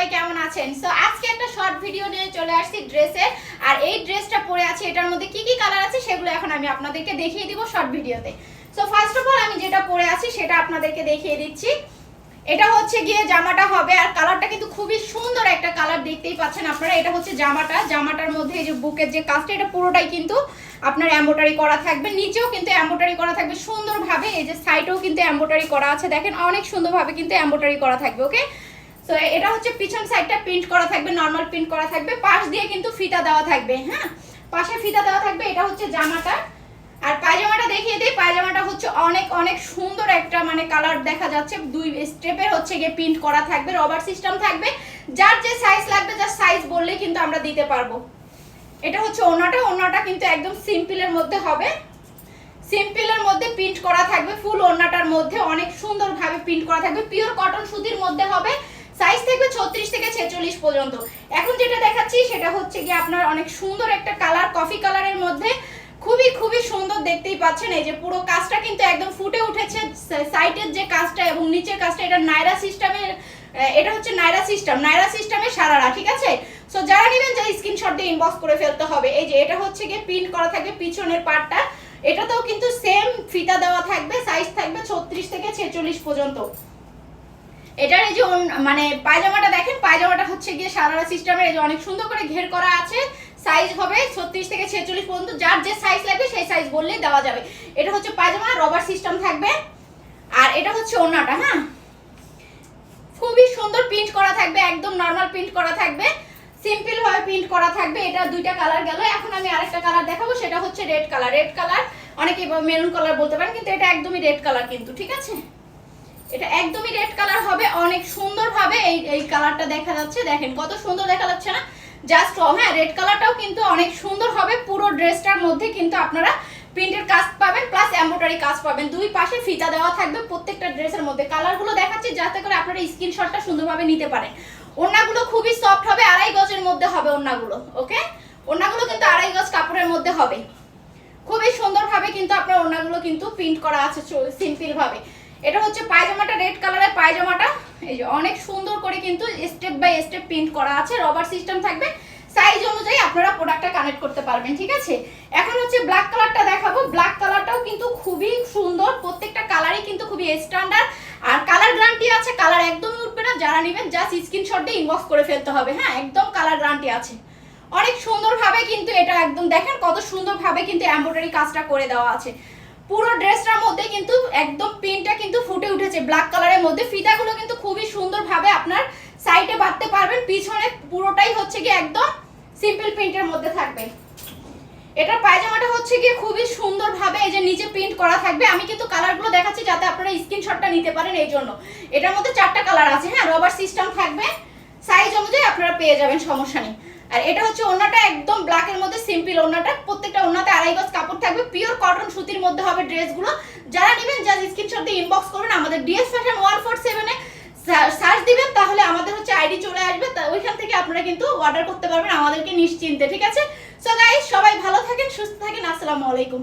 সবাই কেমন আছেন? সো আজকে একটা শর্ট ভিডিও নিয়ে চলে আসছি ড্রেসে আর এই ড্রেসটা পরে আছে, এটার মধ্যে কি কি কালার আছে সেগুলো এখন আমি আপনাদেরকে দেখিয়ে দিব শর্ট ভিডিওতে সো ফার্স্ট অফ অল আমি যেটা পরে আছি সেটা আপনাদেরকে দেখিয়ে দিচ্ছি। এটা হচ্ছে গিয়ে জামাটা হবে, আর কালারটা কিন্তু খুবই সুন্দর একটা কালার দেখতেই পাচ্ছেন আপনারা। এটা হচ্ছে জামাটা। জামাটার মধ্যে এই যে বুকের যে কাজটা, এটা পুরোটাই কিন্তু আপনার এম্বোটারি করা থাকবে। নিচেও কিন্তু এম্বোটারি করা থাকবে সুন্দরভাবে। এই যে সাইডেও কিন্তু এম্বোটারি করা আছে। দেখেন, অনেক সুন্দরভাবে কিন্তু এম্বোটারি করা থাকবে ওকে তো এটা হচ্ছে পিছন সাইডটা প্রিন্ট করা থাকবে নর্মাল প্রিন্ট করা থাকবে। পাশ দিয়ে কিন্তু ফিতা দেওয়া থাকবে হ্যাঁ? পাশে ফিতা দেওয়া থাকবে, এটা হচ্ছে জামাটা। আর পায়জামাটা দেখিয়ে দিই, পায়জামাটা হচ্ছে অনেক অনেক সুন্দর একটা মানে কালার দেখা যাচ্ছে। দুই স্টেপের হচ্ছে গিয়ে প্রিন্ট করা থাকবে রবার সিস্টেম থাকবে। যার যে সাইজ লাগবে, যার সাইজ বললে কিন্তু আমরা দিতে পারব। এটা হচ্ছে ওনাটা ওনাটা কিন্তু একদম সিম্পলের মধ্যে হবে। সিম্পলের মধ্যে প্রিন্ট করা থাকবে ফুল ওনাটার মধ্যে অনেক সুন্দরভাবে প্রিন্ট করা থাকবে। পিওর কটন সুতির মধ্যে হবে। সাইজ থাকবে ছত্রিশ থেকে ছেচল্লিশ পর্যন্ত। এখন যেটা দেখাচ্ছি, সেটা হচ্ছে গিয়ে আপনার অনেক সুন্দর একটা কালার, কফি কালারের মধ্যে। খুবই খুবই সুন্দর দেখতেই পাচ্ছেন। এই যে পুরো কাজটা কিন্তু একদম ফুটে উঠেছে। সাইটের যে কাজটা এবং নিচের কাজটা, এটা নাইরা সিস্টেমের এটা হচ্ছে নাইরা সিস্টেম। নাইরা সিস্টেমের সারারা, ঠিক আছে? সো যারা নেবেন যে স্ক্রিনশট দিয়ে ইনবক্স করে ফেলতে হবে। এই যে এটা হচ্ছে গিয়ে প্রিন্ট করা থাকবে পিছনের পার্টটা এটাতেও কিন্তু সেম ফিতা দেওয়া থাকবে সাইজ থাকবে ছত্রিশ থেকে ছেচল্লিশ পর্যন্ত। এটার এই যে মানে পায়জামাটা দেখেন, পায়জামাটা হচ্ছে গিয়ে সারারা সিস্টেমের, এই যে অনেক সুন্দর করে ঘের করা আছে। সাইজ হবে ছত্রিশ থেকে ছেচল্লিশ পর্যন্ত, যার যে সাইজ লাগবে সেই সাইজ বললেই দেওয়া যাবে। এটা হচ্ছে পায়জামা রবার সিস্টেম থাকবে। আর এটা হচ্ছে ওনাটা হ্যাঁ? খুবই সুন্দর প্রিন্ট করা থাকবে, একদম নর্মাল প্রিন্ট করা থাকবে। সিম্পল ভাবে প্রিন্ট করা থাকবে, এটা দুইটা কালার গেল। এখন আমি আরেকটা কালার দেখাবো, সেটা হচ্ছে রেড কালার রেড কালার অনেকে মেরুন কালার বলতে পারেন, কিন্তু এটা একদমই রেড কালার কিন্তু, ঠিক আছে? এটা একদমই রেড কালার হবে, অনেক সুন্দরভাবে এই এই কালারটা দেখা যাচ্ছে। দেখেন কত সুন্দর দেখা যাচ্ছে না? জাস্ট হ্যাঁ রেড কালারটাও কিন্তু অনেক সুন্দর হবে। পুরো ড্রেসটার মধ্যে কিন্তু আপনারা প্রিন্টের কাজ পাবেন প্লাস এমব্রয়ডারি কাজ পাবেন। দুই পাশে ফিতা দেওয়া থাকবে প্রত্যেকটা ড্রেসের মধ্যে। কালারগুলো দেখাচ্ছি যাতে করে আপনারা স্ক্রিনশটটা সুন্দরভাবে নিতে পারেন। ওড়নাগুলো খুবই সফট হবে, আড়াই গজের মধ্যে হবে ওড়নাগুলো ওকে ওড়নাগুলো কিন্তু আড়াই গজ কাপড়ের মধ্যে হবে। খুবই সুন্দরভাবে কিন্তু আপনার ওড়নাগুলো কিন্তু প্রিন্ট করা আছে সিম্পল ভাবে। এটা হচ্ছে পায়জামাটা রেড কালারের পায়জামাটা। এই যে অনেক সুন্দর করে কিন্তু স্টেপ বাই স্টেপ প্রিন্ট করা আছে রবার সিস্টেম থাকবে। সাইজ অনুযায়ী আপনারা প্রোডাক্টটা কানেক্ট করতে পারবেন, ঠিক আছে? এখন হচ্ছে ব্ল্যাক কালারটা দেখাবো। ব্ল্যাক কালারটাও কিন্তু খুবই সুন্দর, প্রত্যেকটা কালারই কিন্তু খুবই স্ট্যান্ডার্ড আর কালার গ্যারান্টি আছে কালার একদমই উঠবে না, যারা নেবেন জাস্ট স্ক্রিনশট দিয়ে ইনবক্স করে ফেলতে হবে হ্যাঁ? একদম কালার গ্যারান্টি আছে। অনেক সুন্দরভাবে কিন্তু এটা একদম দেখেন, কত সুন্দরভাবে কিন্তু এমব্রয়ডারি কাজটা করে দেওয়া আছে। পুরো ড্রেসটার মধ্যে কিন্তু একদম প্রিন্টটা কিন্তু ফুটে উঠেছে। ব্ল্যাক কালারের মধ্যে। ফিতাগুলো কিন্তু খুবই সুন্দরভাবে আপনার সাইডে বাঁধতে পারবেন। পিছনে পুরোটাই হচ্ছে গিয়ে একদম সিম্পল প্রিন্টের মধ্যে থাকবে। এটার পায়জামাটা হচ্ছে গিয়ে খুবই সুন্দরভাবে এই যে নিচে প্রিন্ট করা থাকবে। আমি কিন্তু কালারগুলো দেখাচ্ছি যাতে আপনারা স্ক্রিনশটটা নিতে পারেন এই জন্য। এটার মধ্যে চারটা কালার আছে হ্যাঁ? রবার সিস্টেম থাকবে। সাইজ অনুযায়ী আপনারা পেয়ে যাবেন, সমস্যা নেই। আর এটা হচ্ছে ওনাটা একদম ব্ল্যাকের মধ্যে সিম্পল ওনাটা প্রত্যেকটা ওনাতে আড়াই গজ কাপড় থাকবে। পিওর কটন সুতির মধ্যে হবে ড্রেসগুলো। যারা নেবেন জাস্ট স্ক্রিনশট দিয়ে ইনবক্স করবেন। আমাদের ডিএস ফ্যাশন ওয়ান ফোর সেভেনে সার্চ দিবেন, তাহলে আমাদের হচ্ছে আইডি চলে আসবে। ওইখান থেকে আপনারা কিন্তু অর্ডার করতে পারবেন আমাদেরকে নিশ্চিন্তে, ঠিক আছে? সো গাইস সবাই ভালো থাকেন, সুস্থ থাকেন। আসসালামু আলাইকুম।